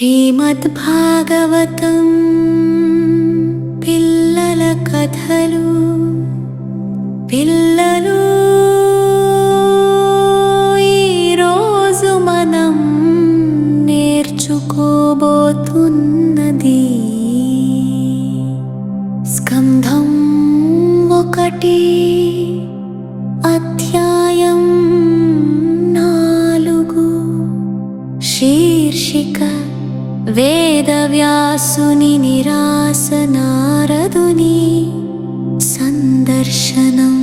శ్రీమద్భాగవతం పిల్లల కథలు పిల్లలు ఈరోజు మనం నేర్చుకోబోతున్నది స్కంధం ఒకటి. దాసుని నిరాశ నారదుని సందర్శనం.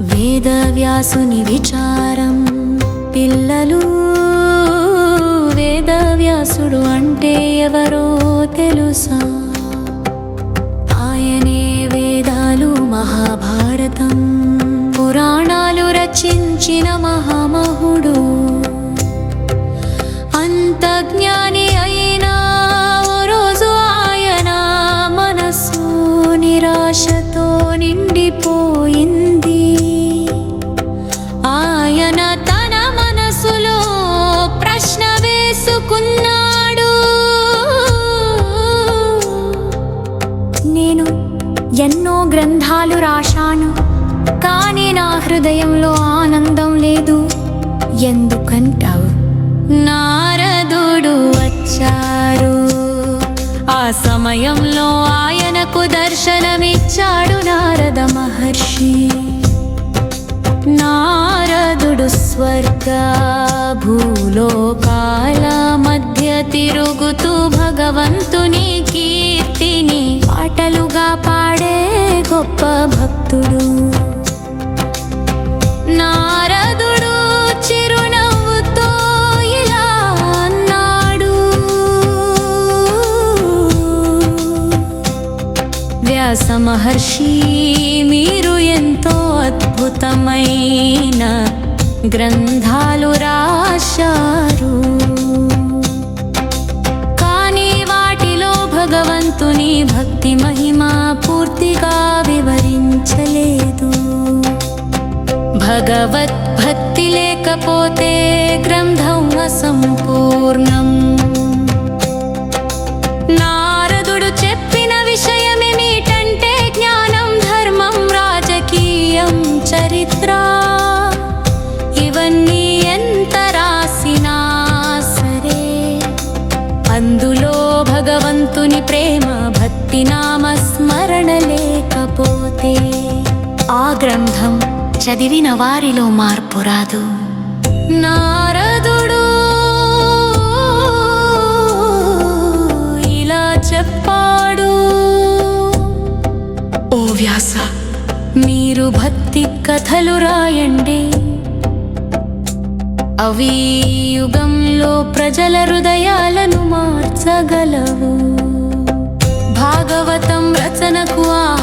వేదవ్యాసుని విచారం పిల్లలు వేదవ్యాసుడు అంటే ఎవరో తెలుసా? ఆయనే వేదాలు మహాభారతం పురాణాలు రచించిన మహామా గ్రంథాలు రాశాను కానీ నా హృదయంలో ఆనందం లేదు. ఎందుకంటావు? నారదుడు వచ్చారు. ఆ సమయంలో ఆయనకు దర్శనమిచ్చాడు నారద మహర్షి. నారదుడు స్వర్గ భూలోకాల మధ్య తిరుగుతూ భగవంతుని కీర్తి గొప్ప భక్తుడు. నారదుడు చిరునవ్వుతో ఇలా అన్నాడు. వ్యాస మహర్షి మీరు ఎంతో అద్భుతమైన గ్రంథాలు రాశారు. కానీ వాటిలో భగవంతుని భక్తి మహిమ పూర్తిగా భగవద్భక్తి లేకపోతే గ్రంథం అసంపూర్ణం. నారదుడు చెప్పిన విషయమేమిటంటే జ్ఞానం ధర్మం రాజకీయం చరిత్ర. ఇవన్నీ ఎంత రాసినా సరే అందులో భగవంతుని ప్రేమ భక్తి నామ స్మరణ లేకపోతే ఆ గ్రంథం చదివిన వారిలో మార్పు రాదు. నారదుడు ఇలా చెప్పాడు. ఓ వ్యాస మీరు భక్తి కథలు రాయండి. అవి యుగంలో ప్రజల హృదయాలను మార్చగలవు. భాగవతం రచనకు ఆ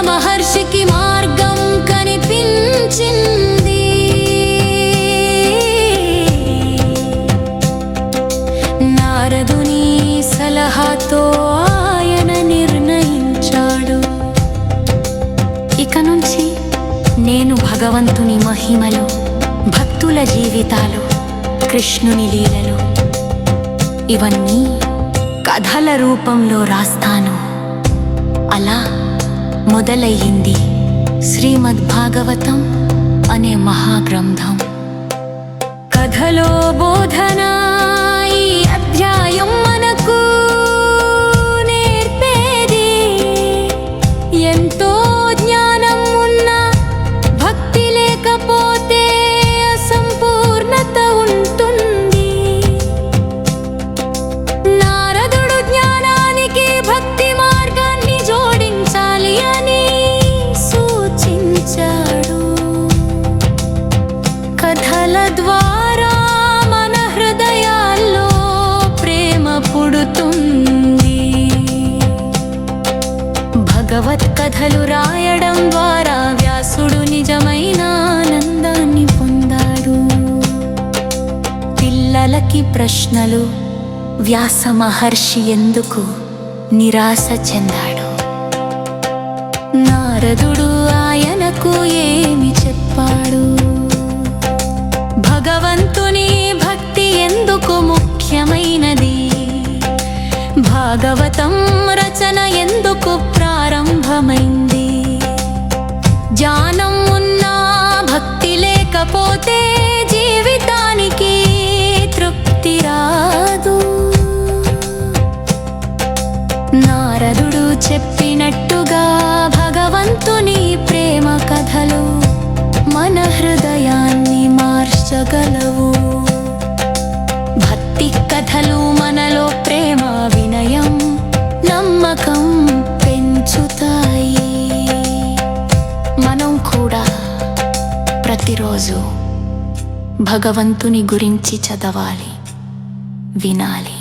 మహర్షికి మార్గం కనిపించింది. నారదుని సలహాతో ఆయన నిర్ణయించాడు. ఇక నుంచి నేను భగవంతుని మహిమలు భక్తుల జీవితాలు కృష్ణుని లీలలు ఇవన్నీ కథల రూపంలో రాస్తాను. అలా మొదలయ్యింది శ్రీమద్ భాగవతం అనే మహాగ్రంథం. కథలో అందరికీ ప్రశ్నలు. వ్యాస మహర్షి ఎందుకు నిరాశ చెందాడు? నారదుడు ఆయనకు ఏమి చెప్పాడు? భగవంతుని భక్తి ఎందుకు ముఖ్యమైనది? భాగవతం రచన ఎందుకు ప్రారంభమై చెప్పినట్టుగా భగవంతుని ప్రేమ కథలు మన హృదయాన్ని మార్చగలవు. భక్తి కథలు మనలో ప్రేమ వినయం నమ్మకం పెంచుతాయి. మనం కూడా ప్రతిరోజు భగవంతుని గురించి చదవాలి వినాలి.